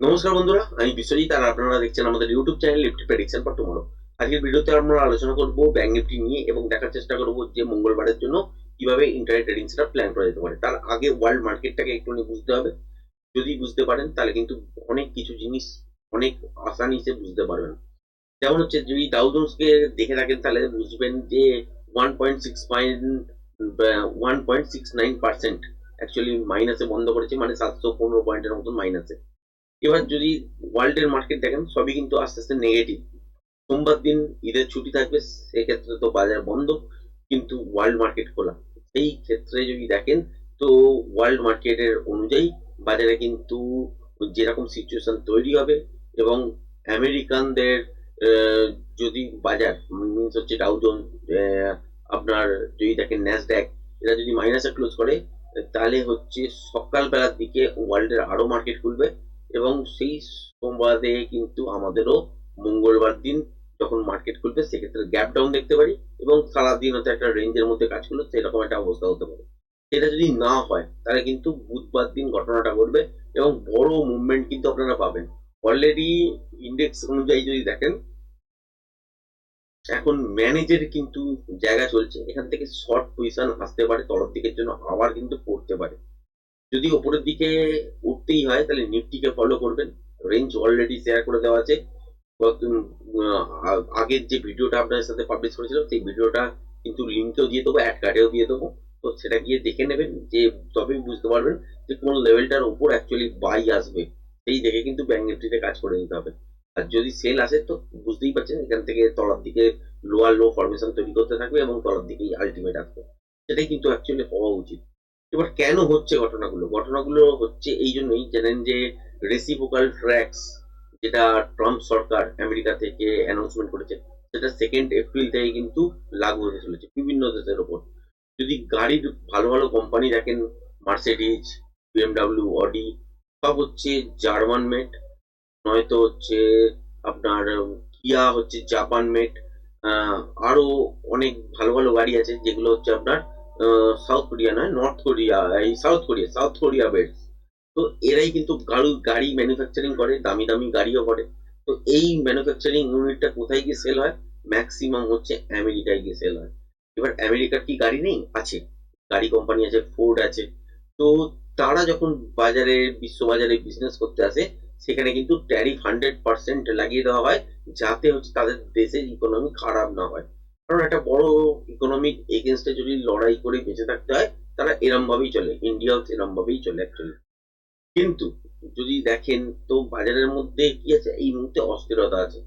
নমস্কার বন্ধুরা, আমি বিশ্বজিৎ আর আপনারা দেখছেন আমাদের YouTube channel Nifty prediction for tomorrow আজকের ভিডিওতে আমরা আলোচনা করব ব্যাংক নিফটি নিয়ে এবং দেখার চেষ্টা করব যে মঙ্গলবারের জন্য কীভাবে ইন্টারনেট ট্রেডিং সেটা প্ল্যান করা যেতে পারে। তার আগে ওয়ার্ল্ড মার্কেটটাকে একটু বুঝতে হবে। যদি বুঝতে পারেন, তাহলে কিন্তু অনেক কিছু জিনিস, অনেক আসানিসে বুঝতে পারবেন। যেমন হচ্ছে, যদি ডাউজন্সকে দেখে থাকেন, তাহলে বুঝবেন যে one point six point one point six nine percent actually মাইনাসে বন্ধ করেছে মানে সাতশো পনেরো পয়েন্টের মতন মাইনাসে এবার যদি ওয়ার্ল্ডের মার্কেট দেখেন, সবই কিন্তু আস্তে আস্তে নেগেটিভ সোমবার দিন ঈদের ছুটি থাকবে, সেক্ষেত্রে তো বাজার বন্ধ, কিন্তু ওয়ার্ল্ড মার্কেট খোলা। সেই ক্ষেত্রে যদি দেখেন, তো ওয়ার্ল্ড মার্কেটের অনুযায়ী বাজারে কিন্তু যেরকম সিচুয়েশন তৈরি হবে এবং আমেরিকানদের যদি বাজার মিনস হচ্ছে ডাউজন আপনার যদি দেখেন ন্যাসড্যাক এরা যদি মাইনাসে ক্লোজ করে, তাহলে হচ্ছে সকালবেলার দিকে ওয়ার্ল্ডের আরও মার্কেট খুলবে। এবং সেই সোমবারে কিন্তু আমাদেরও মঙ্গলবার দিন যখন মার্কেট খুলবে, সেক্ষেত্রে গ্যাপ ডাউন দেখতে পারি এবং সারাদিন হয়তো একটা রেঞ্জের মধ্যে কাজ করলে সেরকম একটা অবস্থা হতে পারে। সেটা যদি না হয়, তাহলে কিন্তু বুধবার দিন ঘটনাটা ঘটবে এবং বড় মুভমেন্ট কিন্তু আপনারা পাবেন। অলরেডি ইন্ডেক্স অনুযায়ী যদি দেখেন, এখন ম্যানেজের কিন্তু জায়গা চলছে, এখান থেকে শর্ট পজিশন আসতে পারে তলার দিকের জন্য আবার কিন্তু পড়তে পারে। যদি ওপরের দিকে উঠতেই হয়, তাহলে নিফটিকে ফলো করবেন। রেঞ্জ অলরেডি শেয়ার করে দেওয়া আছে। আগের যে ভিডিওটা আপনাদের সাথে পাবলিশ করেছিলাম, সেই ভিডিওটা কিন্তু লিঙ্কেও দিয়ে দেবো অ্যাড কার্ডেও দিয়ে দেবো। তো সেটা গিয়ে দেখে নেবেন, যে তবেই বুঝতে পারবেন যে কোন লেভেলটার উপর অ্যাকচুয়ালি বাই আসবে। সেই দেখে কিন্তু ব্যাংক নিফটিতে কাজ করে নিতে হবে। আর যদি সেল আসে, তো বুঝতেই পারছেন, এখান থেকে তলার দিকে লোয়ার লো ফরমেশন তৈরি করতে থাকবে এবং তলার দিকেই আলটিমেট আসবে। সেটাই কিন্তু অ্যাকচুয়ালি হওয়া উচিত। এবার কেন হচ্ছে ঘটনাগুলো? ঘটনাগুলো হচ্ছে এই জন্যই জানেন যে রেসিপোকাল ট্র্যাক্স যেটা ট্রাম্প সরকার আমেরিকা থেকে অ্যানাউন্সমেন্ট করেছে, সেটা সেকেন্ড এপ্রিল থেকে কিন্তু লাগু হতে চলেছে বিভিন্ন দেশের ওপর। যদি গাড়ির ভালো ভালো কোম্পানি দেখেন মার্সিডিজ বিএমডাব্লিউ অডি সব হচ্ছে জার্মান মেড নয়তো হচ্ছে আপনার কিয়া হচ্ছে জাপান মেড আরও অনেক ভালো ভালো গাড়ি আছে যেগুলো হচ্ছে আপনার সাউথ কোরিয়া নয় নর্থ কোরিয়া এই সাউথ কোরিয়া সাউথ কোরিয়া বেড তো এরাই কিন্তু গাড়ি গাড়ি ম্যানুফ্যাকচারিং করে, দামি দামি গাড়িও করে। তো এই ম্যানুফ্যাকচারিং ইউনিটটা কোথায় গিয়ে সেল হয়? ম্যাক্সিমাম হচ্ছে আমেরিকায় গিয়ে সেল হয়। এবার আমেরিকার কি গাড়ি নেই? আছে। গাড়ি কোম্পানি আছে ফোর্ড আছে। তো তারা যখন বাজারে, বিশ্ববাজারে বিজনেস করতে আসে, সেখানে কিন্তু ট্যারিফ হান্ড্রেড পার্সেন্ট লাগিয়ে দেওয়া হয়, যাতে হচ্ছে তাদের দেশের ইকোনমি খারাপ না হয়। কারণ একটা বড় ইকোনমিক এগেনস্টে যদি লড়াই করে বেঁচে থাকতে হয় তারা এরম ভাবেই চলে। ইন্ডিয়াও এরম ভাবেই চলে অ্যাকচুয়ালি কিন্তু যদি দেখেন, তো বাজারের মধ্যে কি আছে? এই মুহূর্তে অস্থিরতা আছে।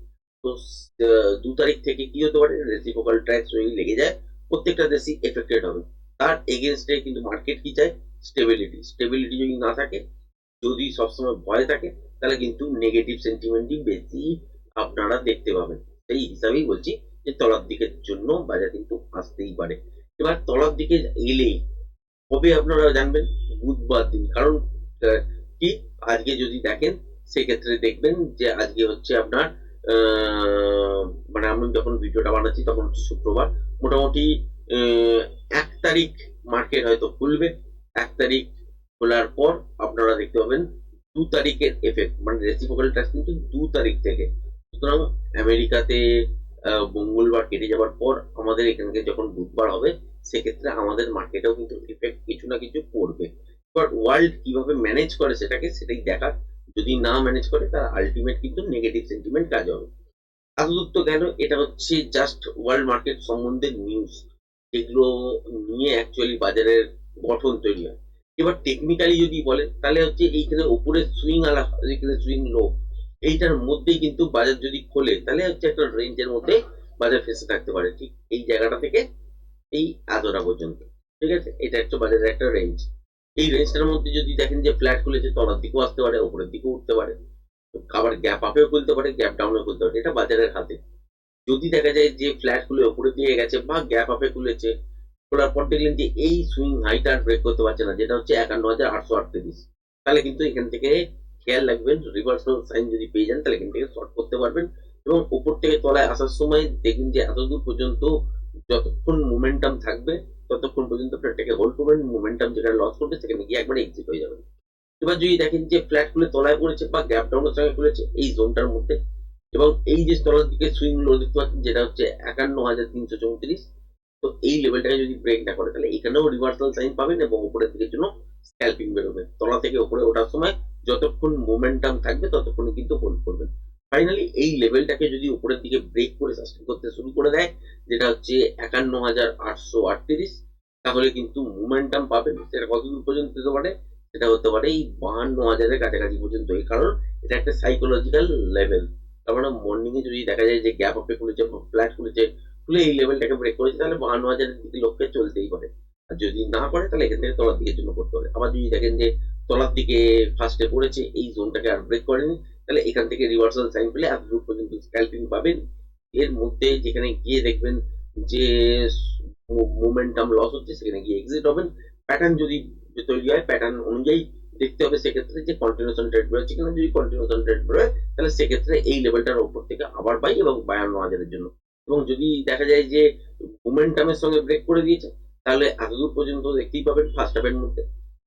তো দু তারিখ থেকে কি হতে পারে? রেসিপোকাল ট্যাক্স যদি লেগে যায়। প্রত্যেকটা দেশই এফেক্টেড হবে। তার এগেনস্টে কিন্তু মার্কেট কি চায়? স্টেবিলিটি স্টেবিলিটি যদি না থাকে, যদি সবসময় ভয় থাকে, তাহলে কিন্তু নেগেটিভ সেন্টিমেন্টই বেশি আপনারা দেখতে পাবেন। সেই হিসাবেই বলছি যে তলার দিকের জন্য বাজার কিন্তু আসতেই পারে। এবার তলার দিকে এলেই কবে আপনারা জানবেন? বুধবার দিন। কারণ কি? আজকে যদি দেখেন, সেক্ষেত্রে দেখবেন যে আজকে হচ্ছে আপনার মানে আমি যখন ভিডিওটা বানাচ্ছি তখন হচ্ছে শুক্রবার। মোটামুটি এক তারিখ মার্কেট হয়তো খুলবে। এক তারিখ খোলার পর আপনারা দেখতে পাবেন দু তারিখের এফেক্ট মানে রেসিপোকাল ট্যাক্স কিন্তু দু তারিখ থেকে। সুতরাং আমেরিকাতে মঙ্গলবার কেটে যাওয়ার পর আমাদের এখানকে যখন বুধবার হবে, সেক্ষেত্রে আমাদের মার্কেটেও কিন্তু ইফেক্ট কিছু না কিছু পড়বে। এবার ওয়ার্ল্ড কীভাবে ম্যানেজ করে সেটাকে, সেটাই দেখার। যদি না ম্যানেজ করে, তার আলটিমেট কিন্তু নেগেটিভ সেন্টিমেন্ট কাজ হবে। এতদূর গেল, এটা হচ্ছে জাস্ট ওয়ার্ল্ড মার্কেট সম্বন্ধে নিউজ যেগুলো নিয়ে অ্যাকচুয়ালি বাজারের গঠন তৈরি হয়। এবার টেকনিক্যালি যদি বলেন তাহলে হচ্ছে এইখানে ওপরে সুইং আলা এখানে সুইং লো এইটার মধ্যেই কিন্তু বাজার যদি খোলে, তাহলে হচ্ছে একটা রেঞ্জের মধ্যে বাজার ফেসে থাকতে পারে। ঠিক এই জায়গাটা থেকে এই এতটা পর্যন্ত। ঠিক আছে? এটা একটা বাজারের একটা রেঞ্জ এই রেঞ্জটার মধ্যে যদি দেখেন যে ফ্ল্যাট খুলেছে তলার দিকেও আসতে পারে, উপরের দিকেও উঠতে পারে। আবার গ্যাপ আপেও খুলতে পারে গ্যাপ ডাউনেও খুলতে পারে। এটা বাজারের হাতে। যদি দেখা যায় যে ফ্ল্যাট খুলে উপরের দিকে গেছে বা গ্যাপ আপে খুলেছে, খোলার পর দেখলেন যে এই সুইং হাইটা আর ব্রেক করতে পারছে না, যেটা হচ্ছে একান্ন হাজার আটশো আটত্রিশ। তাহলে কিন্তু এখান থেকে খেয়াল রাখবেন রিভার্সাল সাইন যদি পেয়ে যান, তাহলে এখান থেকে শর্ট করতে পারবেন। এবং উপর থেকে তলায় আসার সময় দেখবেন যে এত দূর পর্যন্ত যতক্ষণ মোমেন্টাম থাকবে, ততক্ষণ পর্যন্ত ফ্ল্যাটটাকে হোল্ড করবেন মোমেন্টাম যেখানে লস করবে, সেখানে গিয়ে একবারে এক্সিট হয়ে যাবেন। এবার যদি দেখেন যে ফ্ল্যাট খুলে তলায় পড়েছে বা গ্যাপ ডাউনের সঙ্গে খুলেছে এই জোনটার মধ্যে, এবং এই যে তলার দিকে সুইং লো দেখতে পাচ্ছেন, যেটা হচ্ছে একান্ন হাজার তিনশো চৌত্রিশ, তো এই লেভেলটাকে যদি ব্রেক না করে, তাহলে এখানেও রিভার্সাল সাইন পাবেন এবং উপরের দিকের জন্য স্ক্যাল্পিং বেরোবে। তলা থেকে উপরে ওঠার সময় যতক্ষণ মোমেন্টাম থাকবে, ততক্ষণ কিন্তু হোল্ড করবেন ফাইনালি এই লেভেলটাকে যদি উপরের দিকে ব্রেক করে সাস্টেন করতে শুরু করে দেয়, যেটা হচ্ছে একান্ন হাজার আটশো আটত্রিশ, তাহলে কিন্তু মোমেন্টাম পাবেন সেটা কতদূর পর্যন্ত যেতে পারে? সেটা হতে পারে এই বাহান্ন হাজারের কাছাকাছি পর্যন্ত। এই কারণ, এটা একটা সাইকোলজিক্যাল লেভেল তার মানে মর্নিং এ যদি দেখা যায় যে গ্যাপ আপে খুলেছে ফ্ল্যাট খুলেছে, খুলে এই লেভেলটাকে ব্রেক করেছে, তাহলে বাহান্ন হাজারের দিকে লক্ষ্যে চলতেই পারে। আর যদি না করে, তাহলে এখান থেকে তলার দিকের জন্য করতে পারে। আবার যদি দেখেন যে তলার দিকে ফার্স্টে পড়েছে, এই জোনটাকে আর ব্রেক করেনি। তাহলে এখান থেকে রিভার্সাল সাইন পেলে এত দূর পর্যন্ত স্ক্যাল্পিং পাবেন। এর মধ্যে যেখানে গিয়ে দেখবেন যে মোমেন্টাম লস হচ্ছে, সেখানে গিয়ে এক্সিট হবেন। প্যাটার্ন যদি তৈরি হয় প্যাটার্ন অনুযায়ী দেখতে হবে সেক্ষেত্রে যে কন্টিনিউশন ট্রেড বেরোচ্ছে কিনা। যদি কন্টিনিউশন ট্রেড বেরোয়, তাহলে সেক্ষেত্রে এই লেভেলটার উপর থেকে আবার বাই এবং বায়ান্ন হাজারের জন্য। এবং যদি দেখা যায় যে মোমেন্টামের সঙ্গে ব্রেক করে দিয়েছে, তাহলে এতদূর পর্যন্ত দেখতেই পাবেন ফার্স্ট হাফের মধ্যে।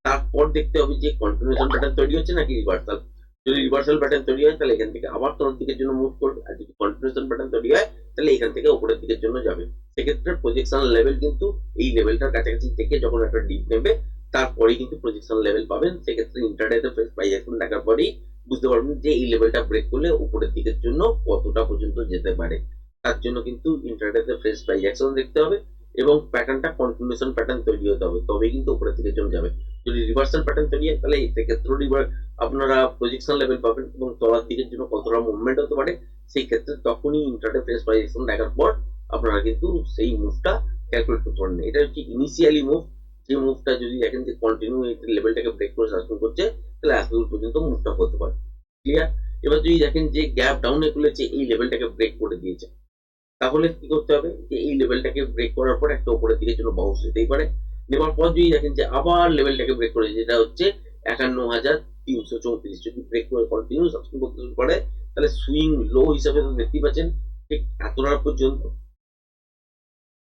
তারপর দেখতে হবে যে কন্টিনিউশন প্যাটার্ন তৈরি হচ্ছে নাকি রিভার্সাল যদি রিভার্সাল প্যাটার্ন তৈরি হয়, তাহলে এখান থেকে আবার তলের দিকের জন্য মুভ করবে, আর যদি কন্টিনিউশন প্যাটার্ন তৈরি হয়, তাহলে এখান থেকে উপরের দিকের জন্য যাবে। সেক্ষেত্রে প্রজেকশন লেভেল কিন্তু এই লেভেলটার কাছাকাছি থেকে যখন একটা ডিপ নেবে তারপরে কিন্তু প্রজেকশন লেভেল পাবেন। সেক্ষেত্রে ইন্টারনেটে ফেস প্রাইস অ্যাকশন দেখার পরেই বুঝতে পারবেন যে এই লেভেলটা ব্রেক করলে উপরের দিকের জন্য কতটা পর্যন্ত যেতে পারে। তার জন্য কিন্তু ইন্টারনেটে ফেস প্রাইস অ্যাকশন দেখতে হবে। এবং প্যাটার্নটা কন্টিনিউশন প্যাটার্ন তৈরি হতে হবে, তবেই কিন্তু উপরের দিকের জন্য যাবে। যদি রিভার্সাল প্যাটার্ন তৈরি হয়, তাহলে সেক্ষেত্রেও রিভার আপনারা প্রজেকশন লেভেল পাবেন এবং তলার দিকের জন্য কতটা মুভমেন্ট হতে পারে, সেই ক্ষেত্রে তখনই ইন্টারনেট ফেস প্রাইস দেখার পর আপনারা কিন্তু সেই মুভটা ক্যালকুলেট করতে পারেন এটা হচ্ছে ইনিশিয়ালি মুভ যে মুভটা যদি দেখেন যে কন্টিনিউ লেভেলটাকে ব্রেক করে সাসপেন্ড করছে, তাহলে দূর পর্যন্ত মুভটা হতে পারে। ক্লিয়ার এবার যদি দেখেন যে গ্যাপ ডাউনে খুলেছে এই লেভেলটাকে ব্রেক করে দিয়েছে। তাহলে কি করতে হবে? যে এই লেভেলটাকে ব্রেক করার পর একটা উপরের দিকে জন্য বাউন্স দিতেই পারে। নেবার পর যদি দেখেন যে আবার লেভেলটাকে ব্রেক করে যেটা হচ্ছে একান্ন হাজার তিনশো চৌত্রিশ। যদি ব্রেক করে কন্টিনিউ সাবস্ক্রাইব করতে শুরু করে, তাহলে সুইং লো হিসাবে দেখতেই পাচ্ছেন, ঠিক এতটা পর্যন্ত।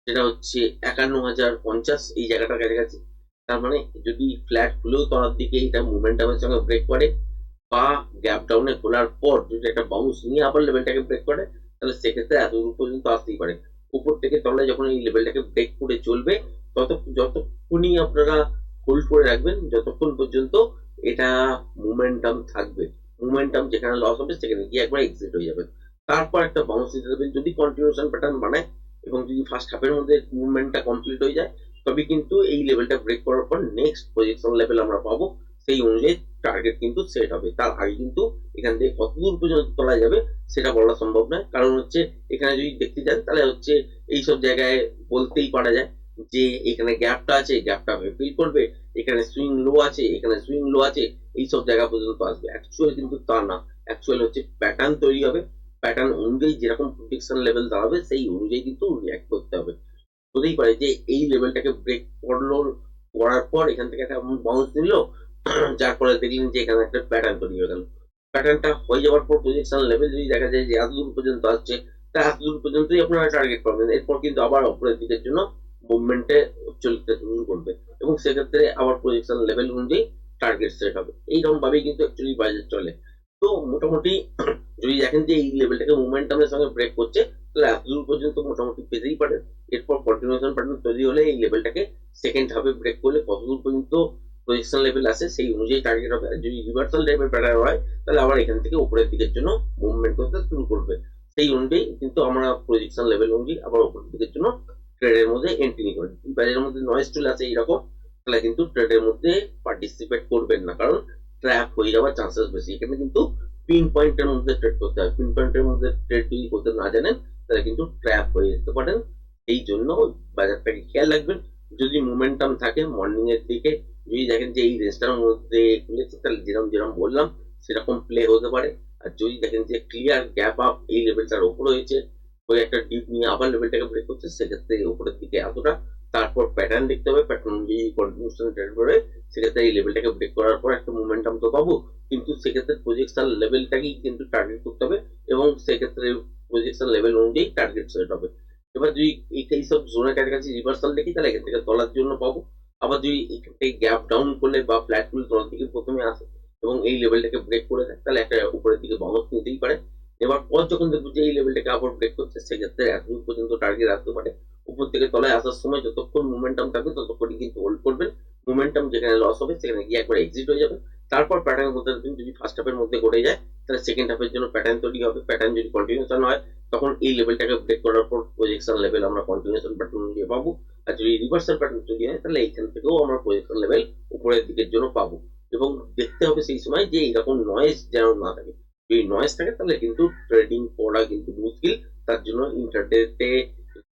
যেটা হচ্ছে একান্ন হাজার পঞ্চাশ, এই জায়গাটার কাছাকাছি তার মানে যদি ফ্ল্যাট খুলেও তলার দিকে এটা মুভমেন্টামের সঙ্গে ব্রেক করে, বা গ্যাপ ডাউনে খোলার পর যদি একটা বাউন্স নিয়ে আবার লেভেলটাকে ব্রেক করে তাহলে সেক্ষেত্রে এত দূর পর্যন্ত আসতেই পারে। উপর থেকে তলায় যখন এই লেভেলটাকে ব্রেক করে চলবে, তত, যতক্ষণই আপনারা হোল্ড করে রাখবেন, যতক্ষণ পর্যন্ত এটা মোমেন্টাম থাকবে। মোমেন্টাম যেখানে লস হবে, সেখানে গিয়ে একবার এক্সিট হয়ে যাবে। তারপর একটা বাউন্স দিতে দেবেন যদি কন্টিনিউশন প্যাটার্ন বানায় এবং যদি ফার্স্ট হাফের মধ্যে মুভমেন্টটা কমপ্লিট হয়ে যায় তবে কিন্তু এই লেভেলটা ব্রেক করার পর নেক্সট পজিশন লেভেল আমরা পাবো। সেই অনুযায়ী টার্গেট কিন্তু সেট হবে। তার আগে কিন্তু এখান থেকে কত দূর পর্যন্ত তোলা যাবে সেটা বলা সম্ভব নয়। কারণ হচ্ছে এখানে যদি দেখতে যান, তাহলে হচ্ছে এইসব জায়গায় বলতেই পারা যায় যে এখানে গ্যাপটা আছে গ্যাপটা ফিল করবে, এখানে সুইং লো আছে, এখানে সুইং লো আছে, এইসব জায়গা পর্যন্ত আসবে। অ্যাকচুয়াল কিন্তু তা না। অ্যাকচুয়াল হচ্ছে প্যাটার্ন তৈরি হবে। প্যাটার্ন অনুযায়ী যেরকম প্রোটেকশন লেভেল দাঁড়াবে, সেই অনুযায়ী কিন্তু রিয়াক্ট করতে হবে। হতেই পারে যে এই লেভেলটাকে ব্রেক করল, করার পর এখান থেকে একটা বাউন্স নিল যার ফলে দেখলেন যে এখানে একটা প্যাটার্ন তৈরি হয়ে গেল। প্যাটার্নটা হয়ে যাওয়ার পর প্রজেকশন লেভেল যদি দেখা যায় যে এত দূর পর্যন্ত আসছে, তা এত দূর পর্যন্তই আপনারা টার্গেট পাবেন। এরপর কিন্তু আবার অপরের দিকের জন্য মুভমেন্টে চলতে শুরু করবে এবং সেক্ষেত্রে আবার প্রজেকশন লেভেল অনুযায়ী টার্গেট সেট হবে। এইরকম ভাবেই কিন্তু অ্যাকচুয়ালি বাজার চলে। তো মোটামুটি যদি দেখেন যে এই লেভেলটাকে মুভমেন্টামের সঙ্গে ব্রেক করছে, তাহলে এত দূর পর্যন্ত মোটামুটি পেতেই পারে। এরপর কন্টিনিউশন প্যাটার্ন তৈরি হলে এই লেভেলটাকে সেকেন্ড হাফে ব্রেক করলে কত দূর পর্যন্ত প্রজেকশন লেভেল আছে, সেই অনুযায়ী টার্গেট হবে। যদি রিভার্সাল টাইপের প্যাটার্ন হয়, তাহলে আবার এখান থেকে উপরের দিকের জন্য মুভমেন্ট করতে শুরু করবে। সেই অনুযায়ী কিন্তু আমরা প্রজেকশন লেভেল অনুযায়ী আবার উপরের দিকের জন্য ট্রেডের মধ্যে এন্ট্রি নিই করি বাজারের মধ্যে নয়েজ চলে আসে এইরকম, তাহলে কিন্তু ট্রেডের মধ্যে পার্টিসিপেট করবেন না। কারণ ট্র্যাপ হয়ে যাওয়ার চান্সেস বেশি। এখানে কিন্তু পিন পয়েন্টের মধ্যে ট্রেড করতে হয়। পিন পয়েন্টের মধ্যে ট্রেড যদি করতে না জানেন, তাহলে কিন্তু ট্র্যাপ হয়ে যেতে পারেন। এই জন্য বাজারটাকে খেয়াল রাখবেন। যদি মোমেন্টাম থাকে মর্নিং এর দিকে যদি দেখেন যে এই রেঞ্জটার মধ্যে খুলেছে তাহলে যেরকম যেরকম বললাম, সেরকম প্লে হতে পারে। আর যদি দেখেন যে ক্লিয়ার গ্যাপ আপ এই লেভেলটার ওপর হয়েছে, ওই একটা ডিপ নিয়ে আবার লেভেলটাকে ব্রেক করছে, সেক্ষেত্রে উপরের দিকে এতটা, তারপর প্যাটার্ন দেখতে হবে প্যাটার্ন অনুযায়ী কন্টিনিউশন ট্রেড করে সেক্ষেত্রে এই লেভেলটাকে ব্রেক করার পর একটা মোমেন্টাম তো পাবো। কিন্তু সেক্ষেত্রে প্রজেকশন লেভেলটাকেই কিন্তু টার্গেট করতে হবে এবং সেক্ষেত্রে প্রজেকশন লেভেল অনুযায়ী টার্গেট সেট হবে। এবার যদি এই সব জোনের কাছাকাছি রিভার্সাল দেখি, তাহলে এখান থেকে তলার জন্য পাবো। আবার যদি থেকে গ্যাপ ডাউন করলে বা ফ্ল্যাট করলে তলার দিকে প্রথমে আসে এবং এই লেভেলটাকে ব্রেক করে দেয়, তাহলে একটা উপরের দিকে বাউন্স নিতেই পারে। এবার পর যখন দেখব যে এই লেভেলটাকে আবার ব্রেক করছে, সেক্ষেত্রে এতদূর পর্যন্ত টার্গেট আসতে পারে। উপর থেকে তলায় আসার সময় যতক্ষণ মোমেন্টাম থাকবে, ততক্ষণই কিন্তু হোল্ড করবে। মোমেন্টাম যেখানে লস হবে, সেখানে গিয়ে একবার এক্সিট হয়ে যাবে। তারপর প্যাটার্নের মধ্যে যদি ফার্স্ট হাফের মধ্যে ঘটে যায়, তাহলে সেকেন্ড হাফের জন্য প্যাটার্ন তৈরি হবে। প্যাটার্ন যদি কন্টিনিউশন হয়, তখন এই লেভেলটাকে ব্রেক করার পর প্রজেকশন লেভেল আমরা কন্টিনিউশন প্যাটার্ন দিয়ে পাবো। আর যদি রিভার্সাল প্যাটার্ন তৈরি হয়, তাহলে এইখান থেকেও আমরা প্রজেকশন লেভেল উপরের দিকের জন্য পাবো। এবং দেখতে হবে সেই সময় যে এইরকম নয়েজ যেন না থাকে। যদি নয়েজ থাকে, তাহলে কিন্তু ট্রেডিং করা কিন্তু মুশকিল। তার জন্য ইন্টারনেটে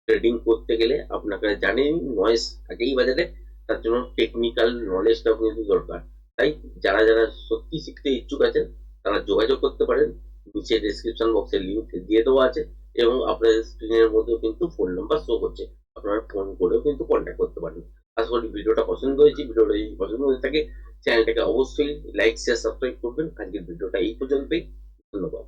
ট্রেডিং করতে গেলে আপনাকে জানেন নয়েজ থাকেই বাজারে তার জন্য টেকনিক্যাল নলেজটাও কিন্তু দরকার। তাই যারা যারা সত্যি শিখতে ইচ্ছুক আছেন, তারা যোগাযোগ করতে পারেন। নিচে ডিসক্রিপশন বক্সে লিঙ্ক দিয়ে দেওয়া আছে এবং আপনাদের স্ক্রিনের মধ্যেও কিন্তু ফোন নাম্বার শো করছে। আপনারা ফোন করেও কিন্তু কন্ট্যাক্ট করতে পারেন। আশা করি ভিডিওটা পছন্দ হয়েছে। ভিডিওটা যদি পছন্দ হয়ে থাকে চ্যানেলটাকে অবশ্যই লাইক শেয়ার সাবস্ক্রাইব করবেন। আজকের ভিডিওটা এই পর্যন্তই। ধন্যবাদ।